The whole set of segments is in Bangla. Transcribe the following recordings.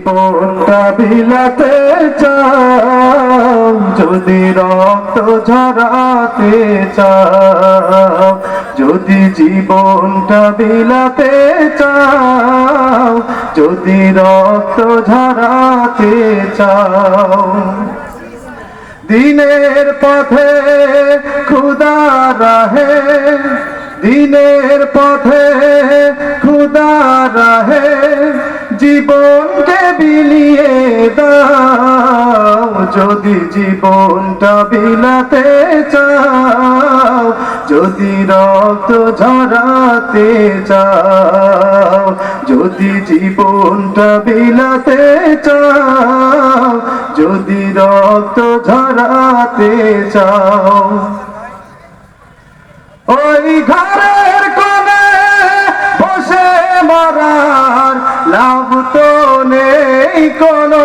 জীবনটা বিলাতে চাও যদি রক্ত ঝরাতে চাও, যদি জীবনটা বিলাতে চাও, যদি রক্ত ঝরাতে চাও। দিনের পথে খুদা রাহে, দিনের পথে খুদা রাহে জীবনকে যদি জীবনটা বিলাতে চাও, যদি রক্ত ঝরাতে চাও, যদি জীবনটা বিলাতে চাও, যদি রক্ত ঝরাতে চাও। ওই ঘরের কোণে বসে মারার লাভ তো নেই কোনো।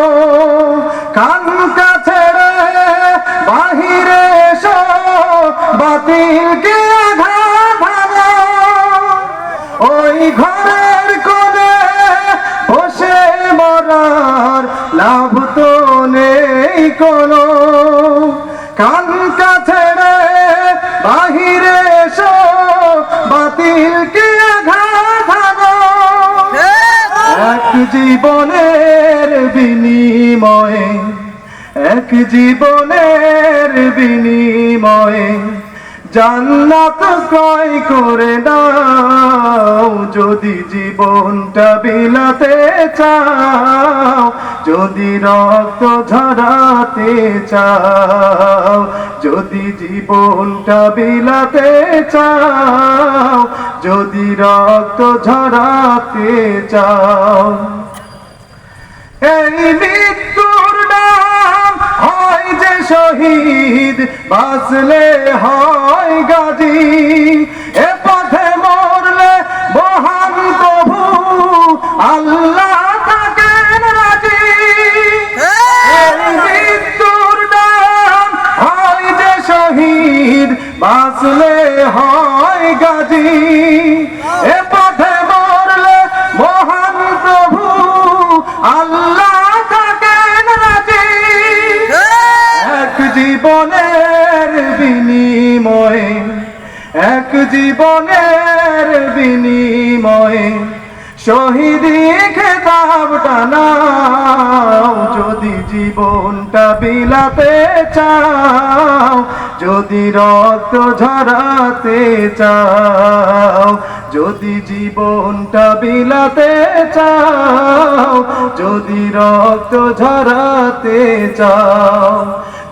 কান বাতিলকে আঘাত হানো। ওই ঘরের কোণে বসে মরার লাভ তো নেই কোনো কান কাছে রে, বাহিরে এসো বাতিলকে আঘাত হানো। এক জীবনের বিনিময়ে, এক জীবনের বিনিময়ে জান্নাত ক্রয় করে দাও, যদি জীবনটা বিলাতে চাও, যদি রক্ত ঝরাতে চাও, যদি জীবনটা বিলাতে চাও, যদি রক্ত ঝরাতে চাও। এই শহীদ বাঁচলে হয় গাজী। এ পথে মরলে মহান প্রভু আল্লাহ থাকেন রাজি। এই মৃত্যুর নাম হয় যে শহীদ বাঁচলে হয় গাজী। বিনিময়ে, এক জীবনের বিনিময়ে শহীদি খেতাব টানাও। যদি জীবনটা বিলাতে চাও, যদি রক্ত ঝরাতে চাও, যদি জীবনটা বিলাতে চাও, যদি রক্ত ঝরাতে চাও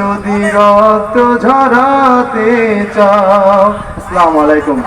যদি রক্ত ঝরাতে চাও আসসালামু আলাইকুম।